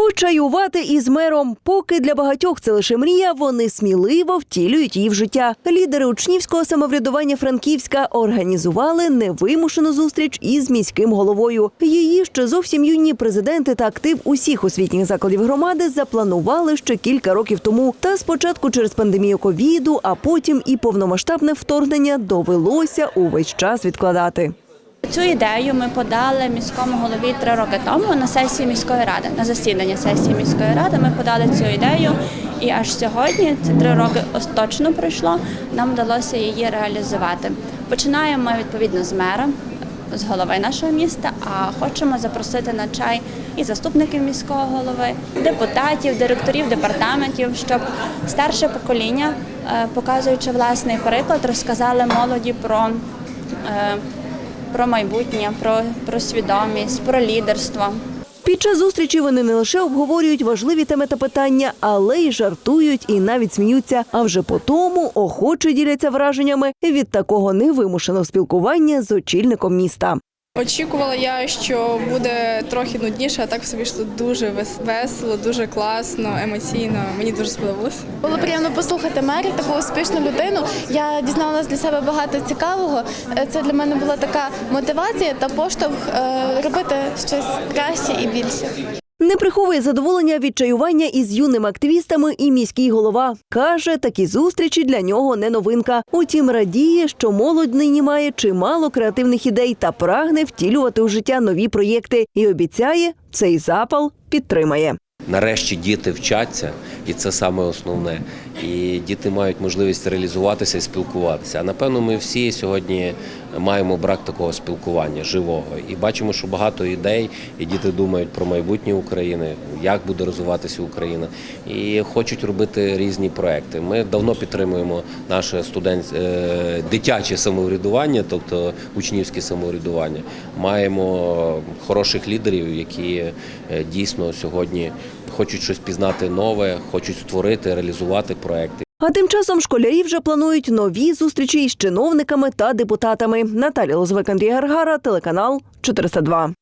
Почаювати із мером, поки для багатьох це лише мрія, вони сміливо втілюють її в життя. Лідери учнівського самоврядування Франківська організували невимушену зустріч із міським головою. Її ще зовсім юні президенти та актив усіх освітніх закладів громади запланували ще кілька років тому. Та спочатку через пандемію ковіду, а потім і повномасштабне вторгнення довелося увесь час відкладати. Цю ідею ми подали міському голові три роки тому на сесії міської ради, на засідання сесії міської ради. Ми подали цю ідею, і аж сьогодні, це три роки ос- точно пройшло, нам вдалося її реалізувати. Починаємо ми відповідно з мера, з голови нашого міста, а хочемо запросити на чай і заступників міського голови, депутатів, директорів департаментів, щоб старше покоління, е, показуючи власний приклад, розказали молоді про. Про майбутнє, про, про свідомість, про лідерство. Під час зустрічі вони не лише обговорюють важливі теми та питання, але й жартують і навіть сміються. А вже по тому охоче діляться враженнями від такого невимушеного спілкування з очільником міста. Очікувала я, що буде трохи нудніше, а так все вийшло дуже вес- весело, дуже класно, емоційно. Мені дуже сподобалось. Було приємно послухати Мері, таку успішну людину. Я дізналася для себе багато цікавого. Е, Це для мене була така мотивація та поштовх е, робити щось краще і більше. Не приховує задоволення від чаювання із юними активістами і міський голова. Каже, такі зустрічі для нього не новинка. Утім, радіє, що молодь нині має чимало креативних ідей та прагне втілювати у життя нові проєкти. І обіцяє, цей запал підтримає. Нарешті діти вчаться, і це саме основне. І діти мають можливість реалізуватися і спілкуватися. А напевно, ми всі сьогодні маємо брак такого спілкування живого. І бачимо, що багато ідей, і діти думають про майбутнє України, як буде розвиватися Україна, і хочуть робити різні проекти. Ми давно підтримуємо наше студент е, дитяче самоврядування, тобто учнівське самоврядування. Маємо хороших лідерів, які е, дійсно сьогодні хочуть щось пізнати нове, хочуть створити, реалізувати проекти. А тим часом школярі вже планують нові зустрічі із чиновниками та депутатами. Наталія Лозвик, Андрій Гаргара, телеканал 402.